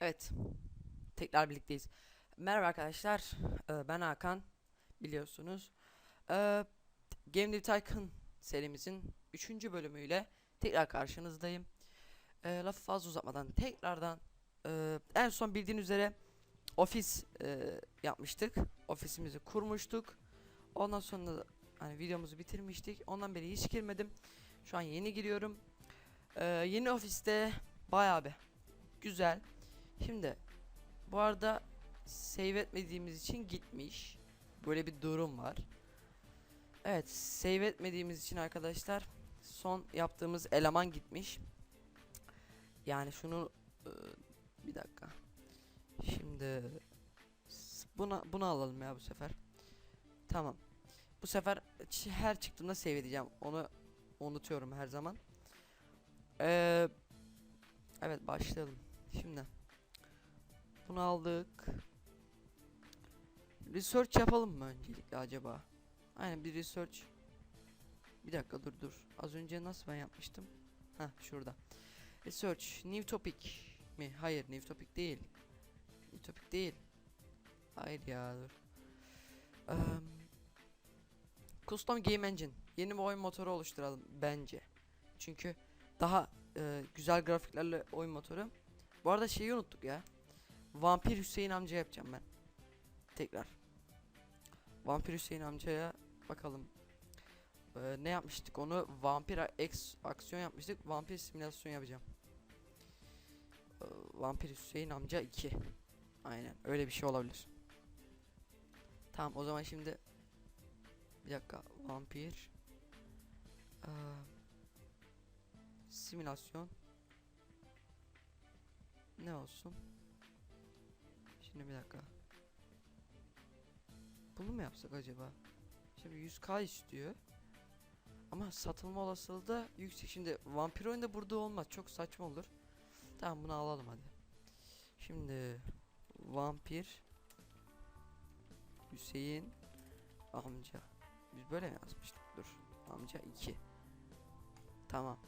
Evet. Tekrar birlikteyiz. Merhaba arkadaşlar. Ee, Ben Hakan. Biliyorsunuz. Ee, Game Dev Tycoon serimizin 3. bölümüyle tekrar karşınızdayım. Ee, lafı fazla uzatmadan tekrardan e, en son bildiğiniz üzere ofis e, yapmıştık. Ofisimizi kurmuştuk. Ondan sonra hani videomuzu bitirmiştik. Ondan beri hiç girmedim. Şu an yeni giriyorum. Ee, yeni ofiste bayağı bir güzel. Şimdi bu arada save etmediğimiz için gitmiş. Böyle bir durum var. Evet, save etmediğimiz için arkadaşlar son yaptığımız eleman gitmiş. Yani şunu e, bir dakika. Şimdi buna bunu alalım ya bu sefer. Tamam. Bu sefer her çıktığımda save edeceğim. Onu unutuyorum her zaman. Ee, evet başlayalım. Şimdi bunu aldık. Research yapalım mı öncelikle acaba? Aynen bir research. Bir dakika dur dur. Az önce nasıl ben yapmıştım? Heh şurada. Research new topic mi? Hayır new topic değil. New topic değil. Hayır ya dur. Ehm, custom game engine. Yeni bir oyun motoru oluşturalım bence. Çünkü daha e, güzel grafiklerle oyun motoru. Bu arada şeyi unuttuk ya. Vampir Hüseyin amca yapacağım ben. Tekrar. Vampir Hüseyin amcaya bakalım. Ee, ne yapmıştık onu? Vampir X aksiyon yapmıştık. Vampir simülasyon yapacağım. Ee, Vampir Hüseyin amca 2. Aynen öyle bir şey olabilir. Tamam o zaman şimdi bir dakika vampir Ee, simülasyon ne olsun? Şimdi bir dakika. Bunu mu yapsak acaba? Şimdi 100k istiyor. Ama satılma olasılığı da yüksek. Şimdi vampir oyunda burada olmaz. Çok saçma olur. Tamam bunu alalım hadi. Şimdi vampir Hüseyin amca. Biz böyle mi yazmıştık? Dur. Amca 2. Tamam.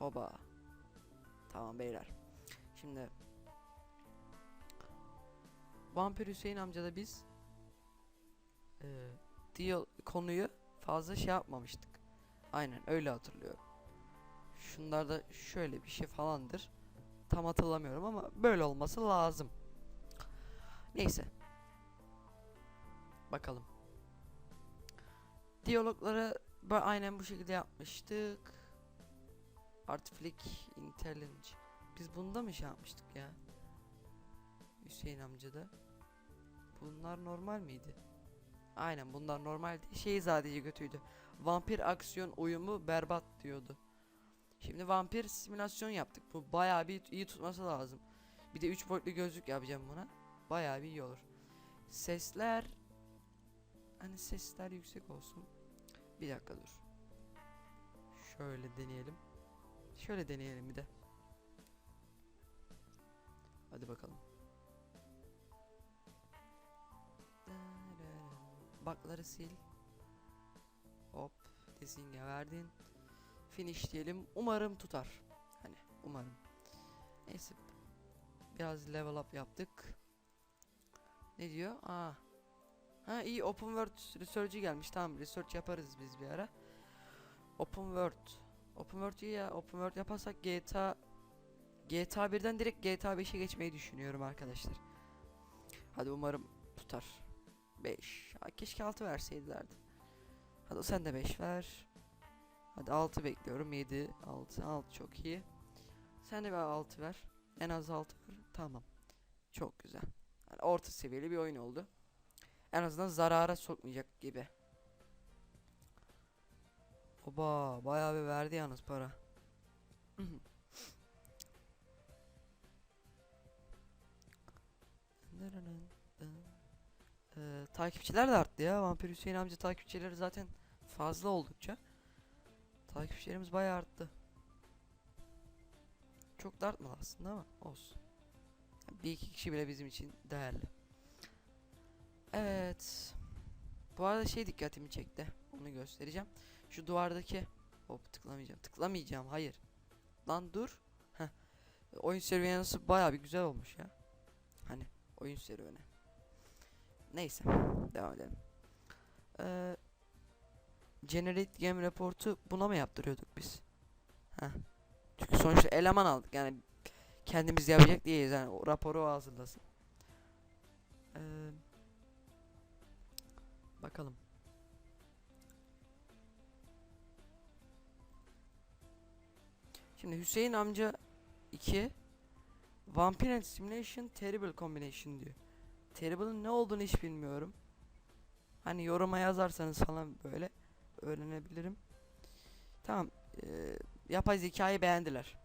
Oba. Tamam beyler. Şimdi Vampir Hüseyin amcada biz eee diyor konuyu fazla şey yapmamıştık. Aynen öyle hatırlıyorum. Şunlarda şöyle bir şey falandır. Tam hatırlamıyorum ama böyle olması lazım. Neyse. Bakalım. Diyalogları ba- aynen bu şekilde yapmıştık. Artificial Intelligence. Biz bunda mı şey yapmıştık ya? Hüseyin amcada. Bunlar normal miydi? Aynen bunlar normaldi. Şey sadece kötüydü. Vampir aksiyon uyumu berbat diyordu. Şimdi vampir simülasyon yaptık. Bu bayağı bir iyi tutması lazım. Bir de 3 boyutlu gözlük yapacağım buna. Bayağı bir iyi olur. Sesler hani sesler yüksek olsun. Bir dakika dur. Şöyle deneyelim. Şöyle deneyelim bir de. Hadi bakalım. Bakları sil. Hop. Desing'e verdin. Finish diyelim. Umarım tutar. Hani umarım. Neyse. Biraz level up yaptık. Ne diyor? Aa. Ha iyi open world research'i gelmiş. Tamam research yaparız biz bir ara. Open world. Open world iyi ya. Open world yaparsak GTA GTA 1'den direkt GTA 5'e geçmeyi düşünüyorum arkadaşlar. Hadi umarım tutar. 5. Ha, keşke 6 verseydilerdi. Hadi sen de 5 ver. Hadi 6 bekliyorum. 7, 6, 6 çok iyi. Sen de bir 6 ver. En az 6 ver. Tamam. Çok güzel. Yani orta seviyeli bir oyun oldu. En azından zarara sokmayacak gibi. Oba bayağı bir verdi yalnız para. Ee, takipçiler de arttı ya. Vampir Hüseyin amca takipçileri zaten fazla oldukça. Takipçilerimiz bayağı arttı. Çok da artmadı aslında ama olsun. Bir iki kişi bile bizim için değerli. Bu arada şey dikkatimi çekti. Onu göstereceğim. Şu duvardaki hop tıklamayacağım. Tıklamayacağım. Hayır. Lan dur. Heh. Oyun serüveni bayağı bir güzel olmuş ya. Hani oyun serüveni. Neyse. Devam edelim. Ee, Generate Game Report'u buna mı yaptırıyorduk biz? Heh. Çünkü sonuçta eleman aldık yani kendimiz yapacak değiliz yani o raporu o hazırlasın. Bakalım. Şimdi Hüseyin amca 2 Vampire Simulation Terrible Combination diyor. Terrible'ın ne olduğunu hiç bilmiyorum. Hani yoruma yazarsanız falan böyle öğrenebilirim. Tamam. eee, yapay zekayı beğendiler.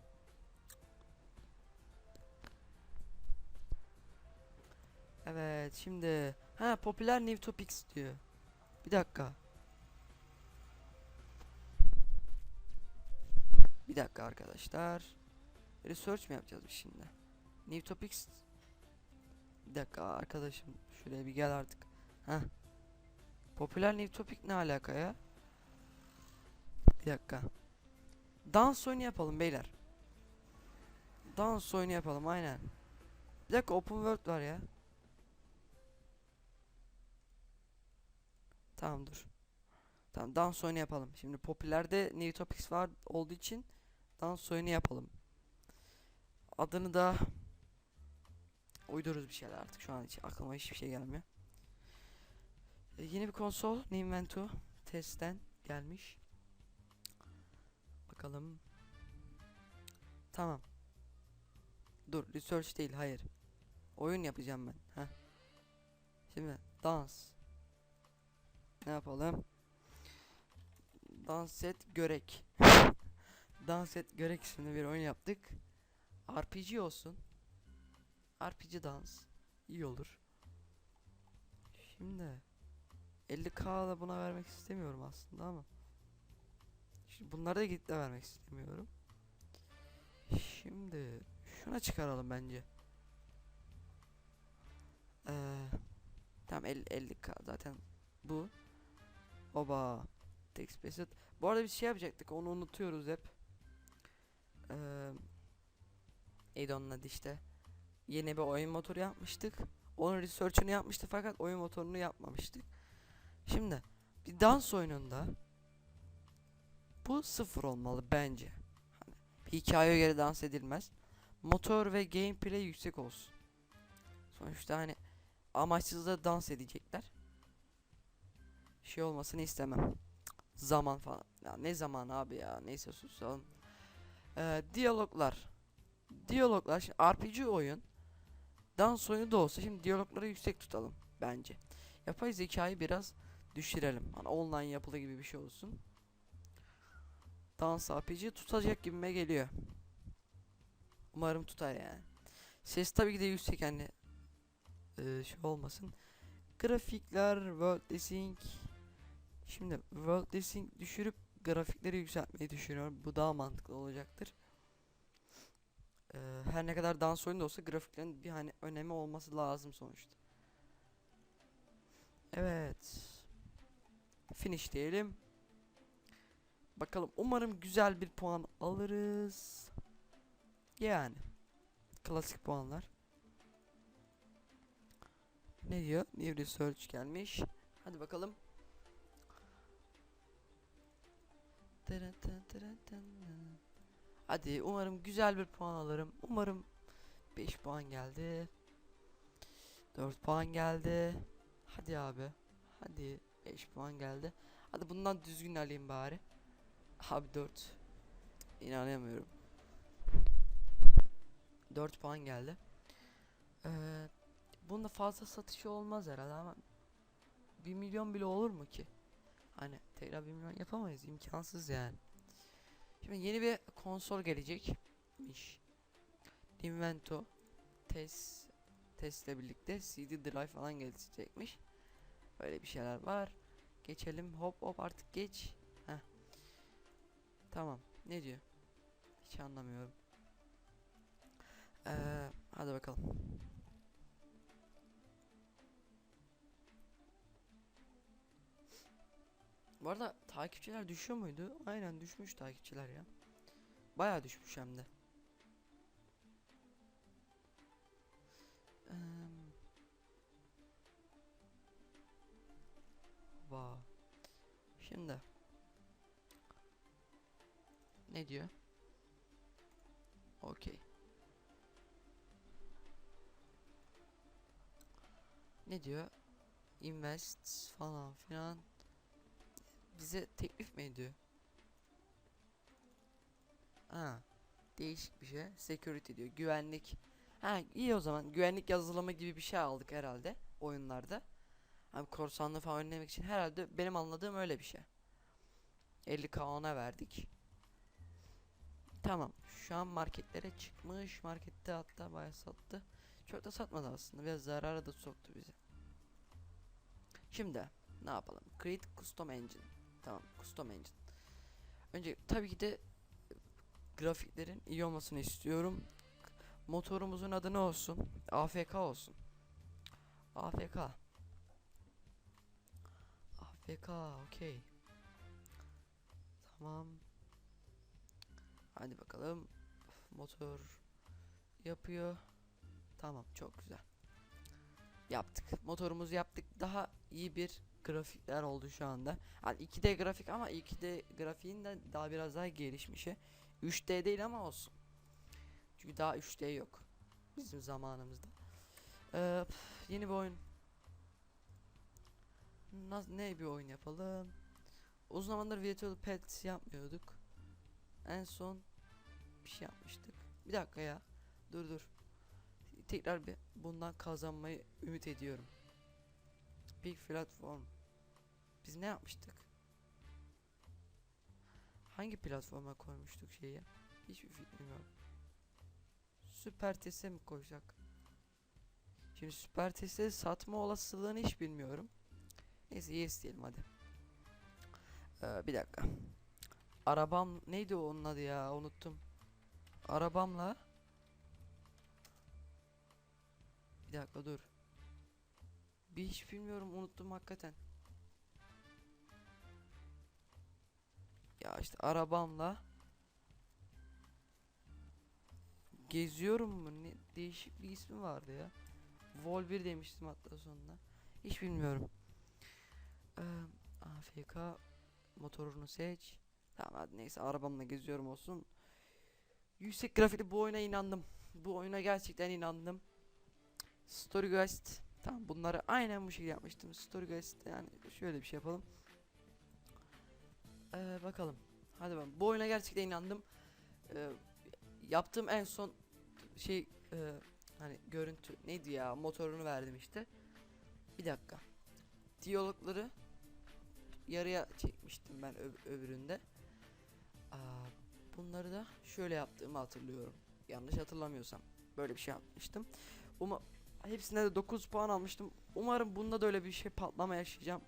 Evet şimdi ha popüler new topics diyor. Bir dakika. Bir dakika arkadaşlar. Research mi yapacağız şimdi? New topics. Bir dakika arkadaşım şuraya bir gel artık. Ha. Popüler new topic ne alaka ya? Bir dakika. Dans oyunu yapalım beyler. Dans oyunu yapalım aynen. Bir dakika open world var ya. Tamam dur. Tamam dans oyunu yapalım. Şimdi popülerde New Topics var olduğu için dans oyunu yapalım. Adını da uydururuz bir şeyler artık şu an hiç aklıma hiçbir şey gelmiyor. E, yeni bir konsol Ninvento testten gelmiş. Bakalım. Tamam. Dur research değil hayır. Oyun yapacağım ben. Heh. Şimdi dans. Ne yapalım? Dans et görek. dans et görek isimli bir oyun yaptık. RPG olsun. RPG dans. iyi olur. Şimdi 50k da buna vermek istemiyorum aslında ama. Şimdi bunları da gidip de vermek istemiyorum. Şimdi şuna çıkaralım bence. Ee, tamam 50, 50k zaten bu. Oba. Text based. Bu arada bir şey yapacaktık onu unutuyoruz hep. Ee, neydi onun işte. Yeni bir oyun motoru yapmıştık. Onun research'ını yapmıştık fakat oyun motorunu yapmamıştık. Şimdi bir dans oyununda bu sıfır olmalı bence. Hani hikayeye göre dans edilmez. Motor ve gameplay yüksek olsun. Sonuçta hani amaçsız da dans edecekler. Şey olmasını istemem. Zaman falan. Ya ne zaman abi ya. Neyse susalım. Ee, diyaloglar. Diyaloglar. Şimdi RPG oyun. Dans oyunu da olsa şimdi diyalogları yüksek tutalım bence. Yapay zekayı biraz düşürelim. Hani online yapılı gibi bir şey olsun. Dans RPG tutacak gibime geliyor. Umarım tutar yani. Ses tabii ki de yüksek hani ee, şey olmasın. Grafikler, world dressing. Şimdi world dressing düşürüp grafikleri yükseltmeyi düşünüyorum. Bu daha mantıklı olacaktır. Ee, her ne kadar dans oyunu olsa grafiklerin bir hani önemi olması lazım sonuçta. Evet. Finish diyelim. Bakalım umarım güzel bir puan alırız. Yani. Klasik puanlar. Ne diyor? New research gelmiş. Hadi bakalım. Hadi umarım güzel bir puan alırım. Umarım 5 puan geldi. 4 puan geldi. Hadi abi. Hadi 5 puan geldi. Hadi bundan düzgün alayım bari. Abi 4. İnanamıyorum. 4 puan geldi. Ee, bunda fazla satışı olmaz herhalde ama 1 milyon bile olur mu ki? Hani tekrar 1 milyon yapamayız imkansız yani. Şimdi yeni bir konsol gelecekmiş. Invento test testle birlikte CD drive falan gelecekmiş. Böyle bir şeyler var. Geçelim hop hop artık geç. Heh. Tamam. Ne diyor? Hiç anlamıyorum. Ee, hadi bakalım. Bu arada takipçiler düşüyor muydu? Aynen düşmüş takipçiler ya. Bayağı düşmüş hem de. Wow. Şimdi ne diyor? Okey. Ne diyor? Invest falan filan. Bize teklif mi ediyor? Ha. Değişik bir şey. Security diyor. Güvenlik. Ha iyi o zaman. Güvenlik yazılımı gibi bir şey aldık herhalde oyunlarda. Abi korsanlığı falan önlemek için herhalde benim anladığım öyle bir şey. 50k ona verdik. Tamam. Şu an marketlere çıkmış. Markette hatta bayağı sattı. Çok da satmadı aslında. Biraz zarara da soktu bizi. Şimdi ne yapalım? Create Custom Engine. Tamam. Custom Engine. Önce tabii ki de grafiklerin iyi olmasını istiyorum. Motorumuzun adı ne olsun? AFK olsun. AFK. AFK, okey. Tamam. Hadi bakalım. Motor yapıyor. Tamam, çok güzel. Yaptık. Motorumuzu yaptık. Daha iyi bir grafikler oldu şu anda. Yani 2D grafik ama 2D grafiğin de daha biraz daha gelişmişi. 3D değil ama olsun. Çünkü daha 3D yok. Bizim zamanımızda. Ee, yeni bir oyun. Nasıl ne bir oyun yapalım? Uzun zamandır Virtual Pets yapmıyorduk. En son bir şey yapmıştık. Bir dakika ya. Dur dur. Tekrar bir bundan kazanmayı ümit ediyorum. Big platform. Biz ne yapmıştık? Hangi platforma koymuştuk şeyi? Hiçbir fikrim yok. Süper teste mi koyacak? Şimdi süper teste satma olasılığını hiç bilmiyorum. Neyse yes diyelim hadi. Ee, bir dakika. Arabam neydi onun adı ya unuttum. Arabamla Bir dakika dur. Bir hiç bilmiyorum unuttum hakikaten. Ya işte arabamla geziyorum mu ne değişik bir ismi vardı ya. Vol 1 demiştim hatta sonunda. Hiç bilmiyorum. Ee, AFK motorunu seç. Tamam hadi neyse arabamla geziyorum olsun. Yüksek grafikli bu oyuna inandım. Bu oyuna gerçekten inandım. Storygeist. Tamam bunları aynen bu şekilde yapmıştım. Storygeist yani şöyle bir şey yapalım. Ee, bakalım. Hadi bakalım. Bu oyuna gerçekten inandım. Ee, yaptığım en son şey e, hani görüntü neydi ya motorunu verdim işte. Bir dakika. Diyalogları yarıya çekmiştim ben öb- öbüründe. Aa, bunları da şöyle yaptığımı hatırlıyorum. Yanlış hatırlamıyorsam. Böyle bir şey yapmıştım. Uma hepsine de 9 puan almıştım. Umarım bunda da öyle bir şey patlama yaşayacağım.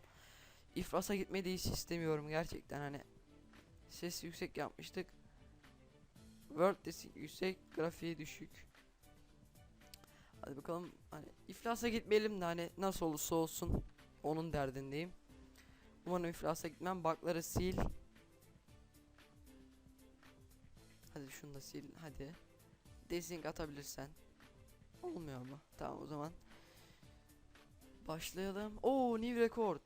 İfrasa gitmeyi de hiç istemiyorum gerçekten hani. Ses yüksek yapmıştık. Word de yüksek, grafiği düşük. Hadi bakalım hani iflasa gitmeyelim de hani nasıl olursa olsun onun derdindeyim. Umarım iflasa gitmem. Bakları sil. Hadi şunu da sil. Hadi. Desync atabilirsen. Olmuyor mu? Tamam o zaman. Başlayalım. Oo new record.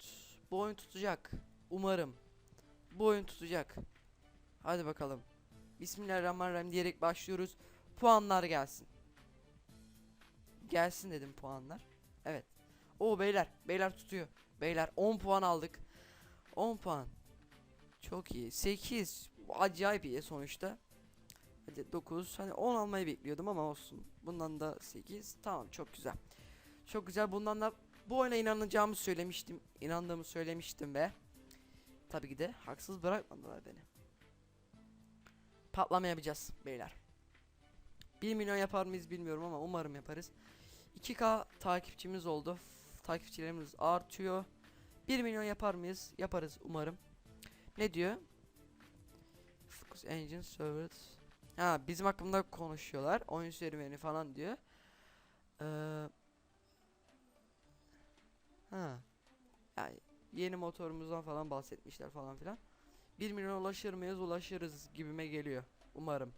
Bu oyun tutacak. Umarım. Bu oyun tutacak. Hadi bakalım. Bismillahirrahmanirrahim diyerek başlıyoruz. Puanlar gelsin. Gelsin dedim puanlar. Evet. Oo beyler. Beyler tutuyor. Beyler 10 puan aldık. 10 puan. Çok iyi. 8. Acayip iyi sonuçta. Hadi 9. Hani 10 almayı bekliyordum ama olsun. Bundan da 8. Tamam çok güzel. Çok güzel. Bundan da bu oyuna inanacağımı söylemiştim. İnandığımı söylemiştim ve tabii ki de haksız bırakmadılar beni. Patlama yapacağız beyler. 1 milyon yapar mıyız bilmiyorum ama umarım yaparız. 2K takipçimiz oldu. Takipçilerimiz artıyor. 1 milyon yapar mıyız? Yaparız umarım. Ne diyor? Focus Engine Servers. Ha bizim hakkında konuşuyorlar. Oyun serüveni falan diyor. Ee, ha. Yani yeni motorumuzdan falan bahsetmişler falan filan. 1 milyon ulaşır mıyız? Ulaşırız gibime geliyor. Umarım.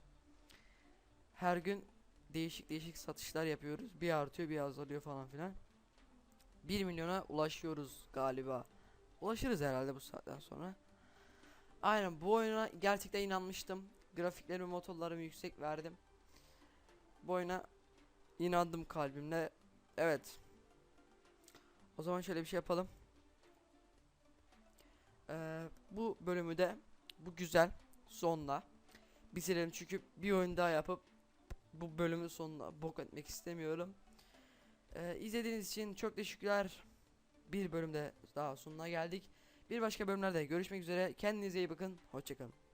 Her gün değişik değişik satışlar yapıyoruz. Bir artıyor bir azalıyor falan filan. 1 milyona ulaşıyoruz galiba. Ulaşırız herhalde bu saatten sonra. Aynen bu oyuna gerçekten inanmıştım. Grafiklerimi motorlarımı yüksek verdim. Bu oyuna inandım kalbimle. Evet. O zaman şöyle bir şey yapalım. Ee, bu bölümü de bu güzel sonla bitirelim çünkü bir oyun daha yapıp bu bölümün sonuna bok etmek istemiyorum. Ee, izlediğiniz için çok teşekkürler. Bir bölümde daha sonuna geldik. Bir başka bölümlerde görüşmek üzere. Kendinize iyi bakın. Hoşçakalın.